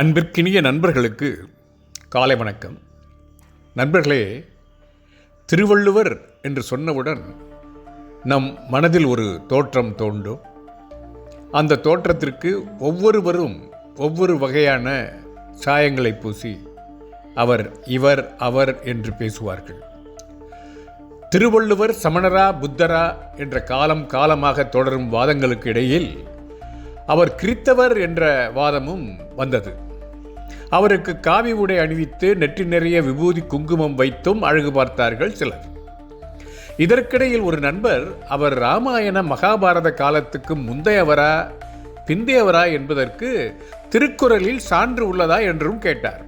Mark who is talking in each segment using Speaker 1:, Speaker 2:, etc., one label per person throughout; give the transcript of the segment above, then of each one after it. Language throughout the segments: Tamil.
Speaker 1: அன்பிற்கினிய நண்பர்களுக்கு காலை வணக்கம். நண்பர்களே திருவள்ளுவர் என்று சொன்னவுடன் நம் மனதில் ஒரு தோற்றம் தோண்டும் அந்த தோற்றத்திற்கு ஒவ்வொருவரும் ஒவ்வொரு வகையான சாயங்களை பூசி அவர் இவர் அவர் என்று பேசுவார்கள். திருவள்ளுவர் சமணரா புத்தரா என்ற காலம் காலமாக தொடரும் வாதங்களுக்கு இடையில் அவர் கிறித்தவர் என்ற வாதமும் வந்தது. அவருக்கு காவி உடை அணிவித்து நெற்றி நிறைய விபூதி குங்குமம் வைத்தும் அழகு பார்த்தார்கள் சிலர். இதற்கிடையில் ஒரு நண்பர் அவர் ராமாயண மகாபாரத காலத்துக்கு முந்தையவரா பிந்தையவரா என்பதற்கு திருக்குறளில் சான்று உள்ளதா என்றும் கேட்டார்.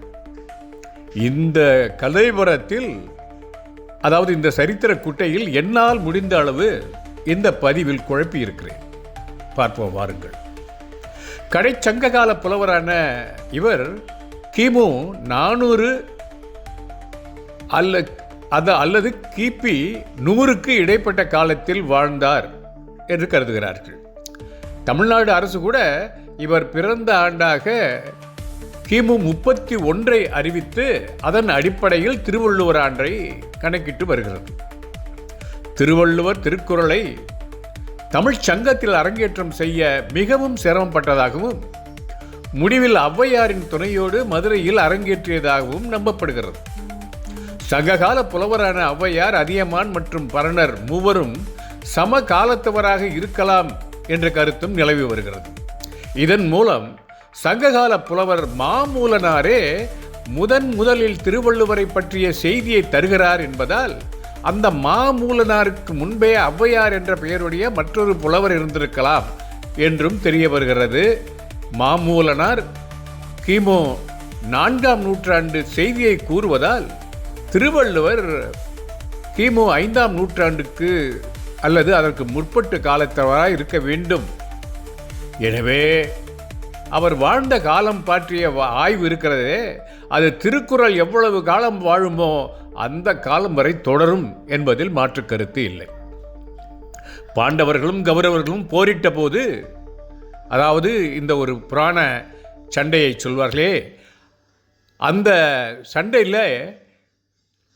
Speaker 1: இந்த கலைவரத்தில் அதாவது இந்த சரித்திர குட்டையில் என்னால் முடிந்த அளவு இந்த பதிவில் குழப்பி இருக்கிறேன். பார்ப்போம் வாருங்கள். கடைச்சங்ககால புலவரான இவர் கிமு நானூறு அல்ல அது அல்லது கிபி நூறுக்கு இடைப்பட்ட காலத்தில் வாழ்ந்தார் என்று கருதுகிறார்கள். தமிழ்நாடு அரசு கூட இவர் பிறந்த ஆண்டாக கிமு முப்பத்தி ஒன்றை அறிவித்து அதன் அடிப்படையில் திருவள்ளுவர் ஆண்டை கணக்கிட்டு வருகிறது. திருவள்ளுவர் திருக்குறளை தமிழ்ச் சங்கத்தில் அரங்கேற்றம் செய்ய மிகவும் சிரமப்பட்டதாகவும் முடிவில் ஔவையாரின் துணையோடு மதுரையில் அரங்கேற்றியதாகவும் நம்பப்படுகிறது. சங்ககால புலவரான ஔவையார் அதியமான் மற்றும் பரணர் மூவரும் சம காலத்தவராக இருக்கலாம் என்ற கருத்தும் நிலவி வருகிறது. இதன் மூலம் சங்ககால புலவர் மாமூலனாரே முதன் முதலில் திருவள்ளுவரை பற்றிய செய்தியை தருகிறார் என்பதால் அந்த மாமூலனாருக்கு முன்பே ஔவையார் என்ற பெயருடைய மற்றொரு புலவர் இருந்திருக்கலாம் என்றும் தெரிய வருகிறது. மாமூலனார். கிமு நான்காம் நூற்றாண்டு செய்தியை கூறுவதால் திருவள்ளுவர் கிமு ஐந்தாம் நூற்றாண்டுக்கு அல்லது அதற்கு முற்பட்டு காலத்தவராக இருக்க வேண்டும். எனவே அவர் வாழ்ந்த காலம் பற்றிய வா- ஆய்வு இருக்கிறதே அது திருக்குறள் எவ்வளவு காலம் வாழுமோ அந்த காலம் வரை தொடரும் என்பதில் மாற்று கருத்து இல்லை. பாண்டவர்களும் கௌரவர்களும் போரிட்ட போது அதாவது இந்த ஒரு புராண சண்டையை சொல்வார்களே அந்த சண்டையில்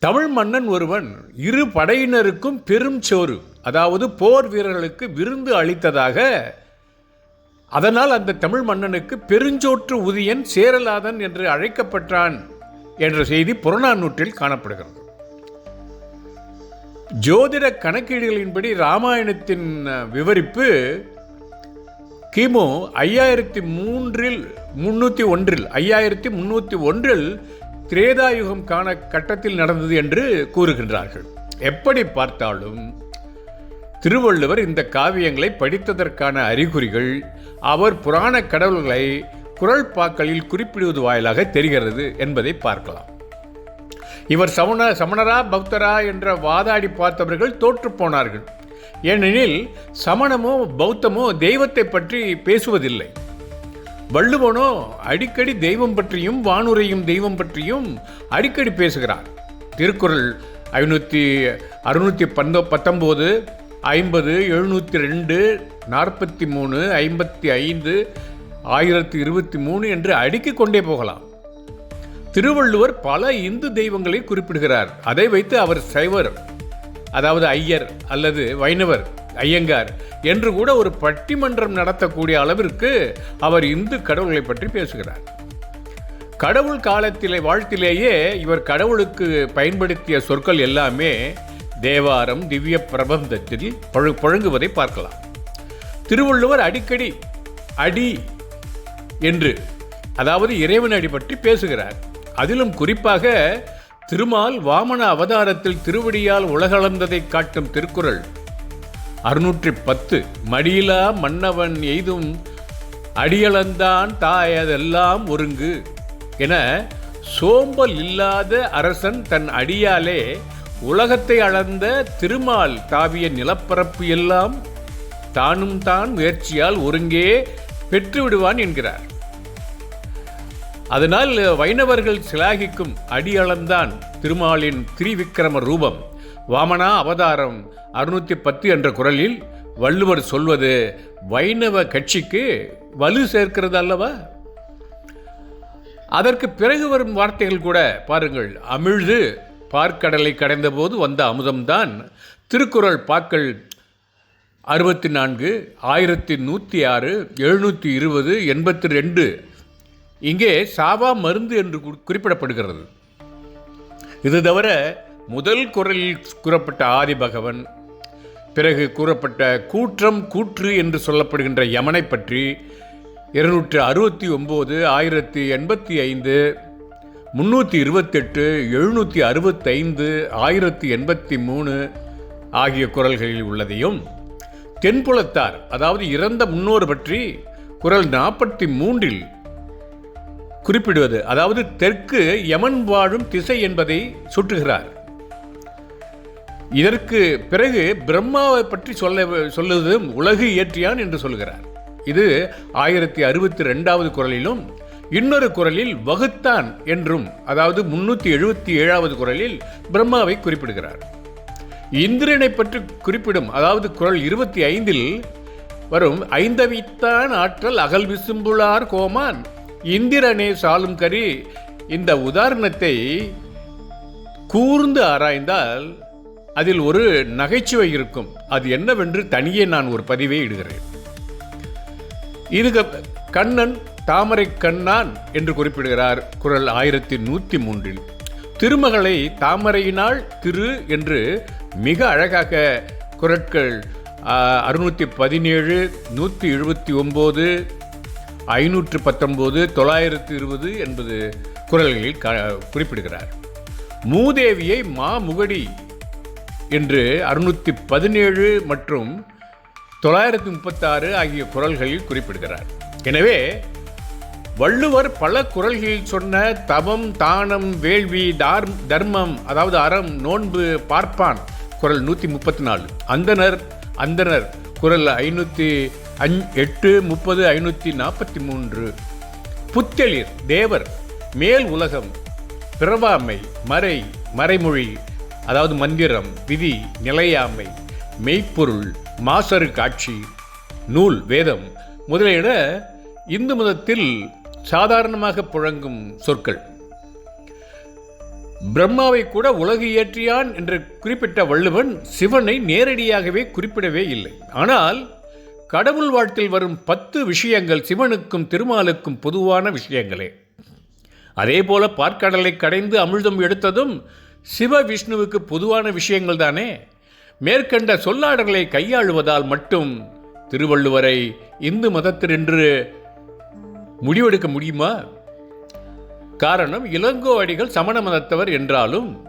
Speaker 1: தமிழ் மன்னன் ஒருவன் இரு படையினருக்கும் பெரும் சோறு அதாவது போர் வீரர்களுக்கு விருந்து அளித்ததாக அதனால் அந்த தமிழ் மன்னனுக்கு பெருஞ்சோற்று உதியன் சேரலாதன் என்று அழைக்கப்பட்டான் என்ற செய்தி புறநானூற்றில் காணப்படுகிறது. ஜோதிட கணக்கீடுகளின்படி ராமாயணத்தின் விவரிப்பு கிமு ஐயாயிரத்தி மூன்றில் முன்னூற்றி ஒன்றில் ஐயாயிரத்தி முன்னூற்றி ஒன்றில் திரேதாயுகம் காண கட்டத்தில் நடந்தது என்று கூறுகின்றார்கள். எப்படி பார்த்தாலும் திருவள்ளுவர் இந்த காவியங்களை படித்ததற்கான அறிகுறிகள் அவர் புராண கடவுள்களை குரல் பாக்களில் குறிப்பிடுவது வாயிலாக தெரிகிறது என்பதை பார்க்கலாம். இவர் சமண சமணரா பக்தரா என்ற வாதாடி பார்த்தவர்கள் தோற்றுப் போனார்கள். ஏனெனில் சமணமோ பௌத்தமோ தெய்வத்தை பற்றி பேசுவதில்லை. வள்ளுவனோ அடிக்கடி தெய்வம் பற்றியும் வானுரையும் தெய்வம் பற்றியும் அடிக்கடி பேசுகிறார். திருக்குறள் ஐநூற்றி அறுநூற்றி பந்தோ பத்தொம்போது ஐம்பது எழுநூற்றி ரெண்டு நாற்பத்தி மூணு ஐம்பத்தி ஐந்து ஆயிரத்தி இருபத்தி மூணு என்று அடுக்கிக் கொண்டே போகலாம். திருவள்ளுவர் பல இந்து தெய்வங்களை குறிப்பிடுகிறார். அதை வைத்து அவர் சைவர் அதாவது ஐயர் அல்லது வைணவர் ஐயங்கார் என்று கூட ஒரு பட்டிமன்றம் நடத்தக்கூடிய அளவிற்கு அவர் இந்து கடவுள்களை பற்றி பேசுகிறார். கடவுள் காலத்திலே வாழ்த்திலேயே இவர் கடவுளுக்கு பயன்படுத்திய சொற்கள் எல்லாமே தேவாரம் திவ்ய பிரபந்தத்தில் பழு பழங்குவதை பார்க்கலாம். திருவள்ளுவர் அடிக்கடி அடி என்று அதாவது இறைவன் அடி பற்றி பேசுகிறார். அதிலும் குறிப்பாக திருமால் வாமன அவதாரத்தில் திருவடியால் உலகளந்ததை காட்டும் திருக்குறள். அறுநூற்றி பத்து மடியிலா மன்னவன் எய்தும் அடியளந்தான் தாயதெல்லாம் ஒருங்கு என சோம்பல் இல்லாத அரசன் தன் அடியாலே உலகத்தை அளந்த திருமால் தாவிய நிலப்பரப்பு எல்லாம் தானும் தான் முயற்சியால் ஒருங்கே பெற்றுவிடுவான் என்கிறார். அதனால் வைணவர்கள் சிலாகிக்கும் அடியளந்தான் திருமாலின் திரிவிக்கிரம ரூபம். வாமனா அவதாரம் அறுநூத்தி பத்து என்ற குரலில் வள்ளுவர் சொல்வது வைணவ கட்சிக்கு வலு சேர்க்கிறது அல்லவா? அதற்கு பிறகு வரும் வார்த்தைகள் கூட பாருங்கள். அமிழ்து பார்க்கடலை கடைந்தபோது வந்த அமுதம்தான் திருக்குறள் பாக்கள் அறுபத்தி நான்கு ஆயிரத்தி நூற்றி ஆறு எழுநூற்றி இருபது எண்பத்தி ரெண்டு இங்கே சாவா மருந்து என்று குறிப்பிடப்படுகிறது. இது தவிர முதல் குரலில் கூறப்பட்ட ஆதிபகவன் பிறகு கூறப்பட்ட கூற்றம் கூற்று என்று சொல்லப்படுகின்ற யமனை பற்றி இருநூற்று அறுபத்தி ஒம்பது ஆயிரத்தி எண்பத்தி ஐந்து முந்நூற்றி இருபத்தெட்டு எழுநூற்றி அறுபத்தைந்து ஆயிரத்தி எண்பத்தி மூணு ஆகிய குரல்களில் உள்ளதையும் தென்புலத்தார் அதாவது இறந்த முன்னோர் பற்றி குரல் நாற்பத்தி மூன்றில் குறிப்பிடுவது. அதாவது தெற்கு யமன் வாழும் திசை என்பதை சுட்டுகிறார் இதற்கு பிறகு பிரம்மாவை பற்றி சொல்ல சொல்லுவதும் உலகு இயற்றியான் என்று சொல்கிறார். இது ஆயிரத்தி அறுபத்தி ரெண்டாவது குரலிலும் இன்னொரு குரலில் வகுத்தான் என்றும் அதாவது முன்னூற்றி எழுபத்தி ஏழாவது குரலில் பிரம்மாவை குறிப்பிடுகிறார். இந்திரனை பற்றி குறிப்பிடும் அதாவது குரல் இருபத்தி ஐந்தில் வரும் ஐந்தவித்தான் ஆற்றல் அகல் விசும்புளார் கோமான் இந்திரனே சாலும் கரி இந்த உதாரணத்தை கூர்ந்து ஆராய்ந்தால் அதில் ஒரு நகைச்சுவை இருக்கும். அது என்னவென்று தனியே நான் ஒரு பதிவை இடுகிறேன். இது கண்ணன் தாமரை கண்ணான் என்று குறிப்பிடுகிறார் குரல் ஆயிரத்தி நூற்றி மூன்றில். திருமகளை தாமரையினால் திரு என்று மிக அழகாக குரட்கள் அறுநூற்றி பதினேழு நூற்றி எழுபத்தி ஒம்பது ஐநூற்று பத்தொம்போது தொள்ளாயிரத்து இருபது என்பது குரல்களில் க குறிப்பிடுகிறார். மூதேவியை மாமுகடி என்று அறுநூற்றி பதினேழு மற்றும் தொள்ளாயிரத்தி முப்பத்தாறு ஆகிய குரல்களில் குறிப்பிடுகிறார். எனவே வள்ளுவர் பல குரல்களில் சொன்ன தவம் தானம் வேள்வி தார் தர்மம் அதாவது அறம் நோன்பு பார்ப்பான் குரல் நூற்றி முப்பத்தி நாலு. அந்தனர் அந்தனர் குரல் ஐநூற்றி அஞ் எட்டு முப்பது ஐநூற்றி நாற்பத்தி மூன்று புத்தெளிர் தேவர் மேல் உலகம் பிறவாமை மறை மறைமொழி அதாவது மந்திரம் விதி நிலையாமை மெய்ப்பொருள் மாசரு காட்சி நூல் வேதம் முதலிட இந்து மதத்தில் சாதாரணமாக புழங்கும் சொற்கள். பிரம்மாவை கூட உலகு இயற்றியான் என்று குறிப்பிட்ட வள்ளுவன் சிவனை நேரடியாகவே குறிப்பிடவே இல்லை. ஆனால் கடவுள் வாழ்த்தில் வரும் பத்து விஷயங்கள் சிவனுக்கும் திருமாலுக்கும் பொதுவான விஷயங்களே. அதேபோல பார்க்கடலை கடைந்து அமிழ்தம் எடுத்ததும் சிவ விஷ்ணுவுக்கு பொதுவான விஷயங்கள் தானே. மேற்கண்ட சொல்லாடல்களை கையாளுவதால் மட்டும் திருவள்ளுவரை இந்து மதத்தினின்று முடிவெடுக்க முடியுமா? காரணம் இளங்கோ அடிகள் சமண மதத்தவர் என்றாலும்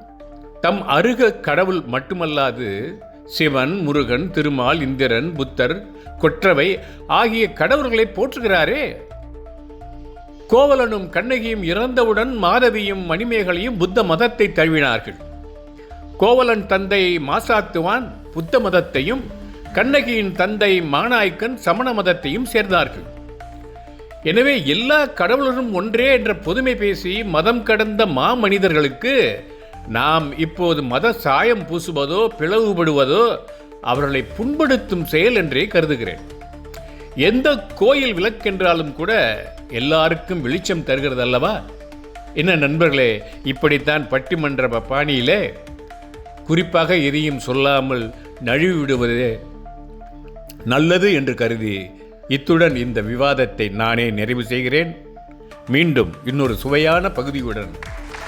Speaker 1: தம் அருக கடவுள் மட்டுமல்லாது சிவன் முருகன் திருமால் இந்திரன் புத்தர் கொற்றவை ஆகிய கடவுள்களை போற்றுகிறாரே. கோவலனும் கண்ணகியும் இறந்தவுடன் மாதவியும் மணிமேகலையும் புத்த மதத்தை தழுவினார்கள். கோவலன் தந்தை மாசாத்துவான் புத்த மதத்தையும் கண்ணகியின் தந்தை மானாய்க்கன் சமண மதத்தையும் சேர்ந்தார்கள். எனவே எல்லா கடவுளரும் ஒன்றே என்ற பொதுமை பேசி மதம் கடந்த மாமனிதர்களுக்கு நாம் இப்போது மத சாயம் பூசுவதோ பிளவுபடுவதோ அவர்களை புண்படுத்தும் செயல் என்றே கருதுகிறேன். எந்த கோயில் விளக்கென்றாலும் கூட எல்லாருக்கும் வெளிச்சம் தருகிறது அல்லவா? என்ன நண்பர்களே இப்படித்தான் பட்டிமன்ற பாணியிலே குறிப்பாக எதையும் சொல்லாமல் நழுவி விடுவதே நல்லது என்று கருதி இத்துடன் இந்த விவாதத்தை நானே நிறைவு செய்கிறேன். மீண்டும் இன்னொரு சுவையான பகுதியுடன்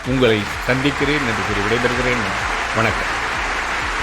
Speaker 1: உங்களை சந்திக்கிறேன் என்று கூறி விடைபெறுகிறேன். வணக்கம்.